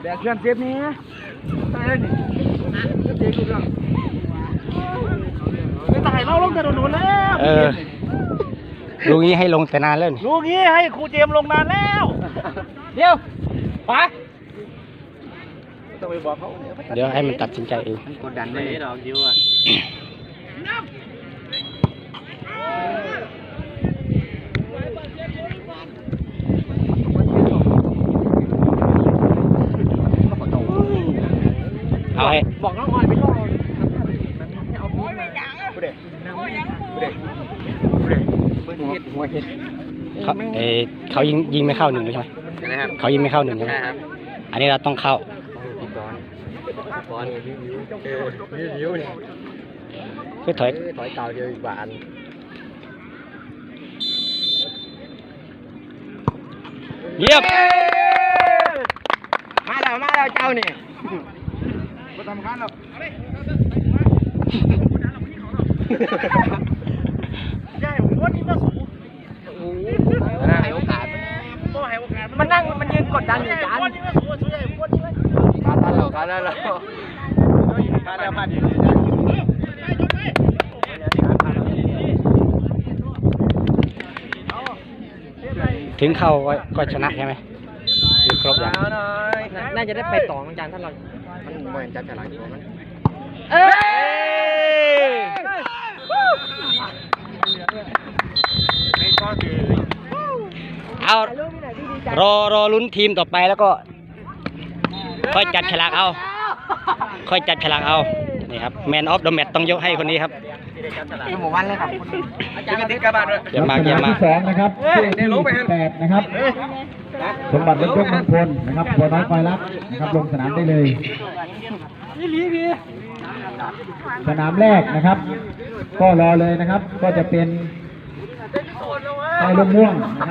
เพื่อนเซฟนี้ตายแล้วนี่เจ๊กูเรื่องไม่ตายเราลงแต่โดนแล้วเออลูกนี้ให้ลงแต่นานแล้วนี่ลูกนี้ให้ครูเจมส์ลงนานแล้ว เดี๋ยวไปต้องไปบอกเขาเดี๋ยวให้มันตัดสินใจเองกดดันไม่ได้ดอกยิวอะ อาให้บอกน้องออยไปก่อนให้เอาพีมาผู้เด็กผู้เด็กผู้เด็กหัวหัวเห็ดเขาเอเขายิงยิงไม่เข้าหนึ่งใช่ไหมครับเขายิงไม่เข้าหนึ่งใช่ไหมใช่ครับอันนี้เราต้องเข้าบอลบอลเออวิววิวเนี่ยคือถอยถอยเก่าเดียวอีกบาทเยี่ยมมาแล้วมาแล้วเจ้าเนี่มาทำคันหรอกใช่ผมว่านี่มาสูงโอ้โหให้โอกาสต้องให้โอกาสมันนั่งมันยืนกดดันอยู่จานนี่มาสูงช่วยคนนี้การทันเราการทันเราการแล้วมาดีถึงเข้าก็ชนะใช่ไหม หรือครบยังน่าจะได้ไปต่อเหมือนกันถ้าเรา มันเหมือนจับฉลากตัวมันเอ้ยเอารอรอลุ้นทีมต่อไปแล้วก็ ค่อยจัดฉลากเอา ค่อยจัดฉลากเอา นี่ครับแมนออฟเดอะแมตต้องยกให้คนนี้ครับคือหมู่บ้านเลยครับอาจารย์ติ๊กกระบาดด้วยเยี่ยมมากเยี่ยมมากที่สองนะครับคู่ที่แปดนะครับ สมบัติเป็นเครื่องมงคลนะครับบัวน้อยคอยรักนะครับลงสนามได้เลย สนามแรกนะครับ ก็รอเลยนะครับ ก็จะเป็นไฟลมม่วงนะครับ